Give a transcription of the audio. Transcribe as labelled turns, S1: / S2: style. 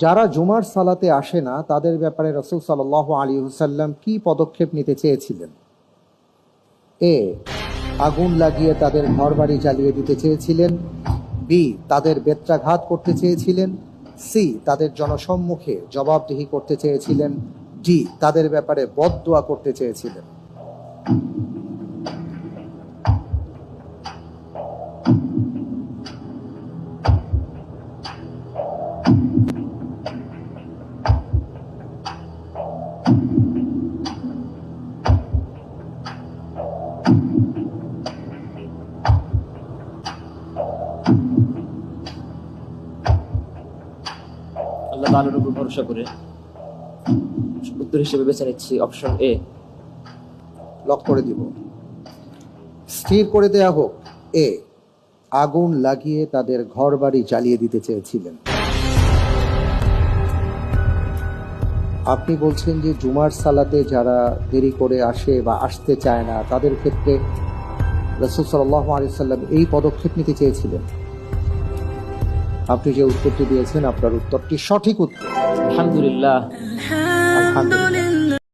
S1: যারা জুমার সালাতে আসে না, তাদের ব্যাপারে রসুল সাল আলী হুসাল্লাম কি পদক্ষেপ নিতে চেয়েছিলেন? এ, আগুন লাগিয়ে তাদের ঘরবাড়ি জ্বালিয়ে দিতে চেয়েছিলেন। বি, তাদের বেত্রাঘাত করতে চেয়েছিলেন। সি, তাদের জনসম্মুখে জবাবদিহি করতে চেয়েছিলেন। ডি, তাদের ব্যাপারে বদদোয়া করতে চেয়েছিলেন।
S2: আল্লাহ উপর ভরসা করে উত্তর হিসেবে বেছে নিচ্ছি অপশন এ
S1: লক করে দিব। স্থির করে দেয়া হোক। এ আগুন লাগিয়ে তাদের ঘরবাড়ি জ্বালিয়ে দিতে চেয়েছিলেন। আপনি বলছেন যে জুমার সালাতে যারা দেরি করে আসে বা আসতে চায় না তাদের ক্ষেত্রে রসুল সাল্লাহ আলিয়াল্লাম এই পদক্ষেপ নিতে চেয়েছিলেন। আপনি যে উত্তরটি দিয়েছেন আপনার উত্তরটি সঠিক উত্তর।
S2: আলহামদুলিল্লাহ।
S1: আলহামদুলিল্লাহ।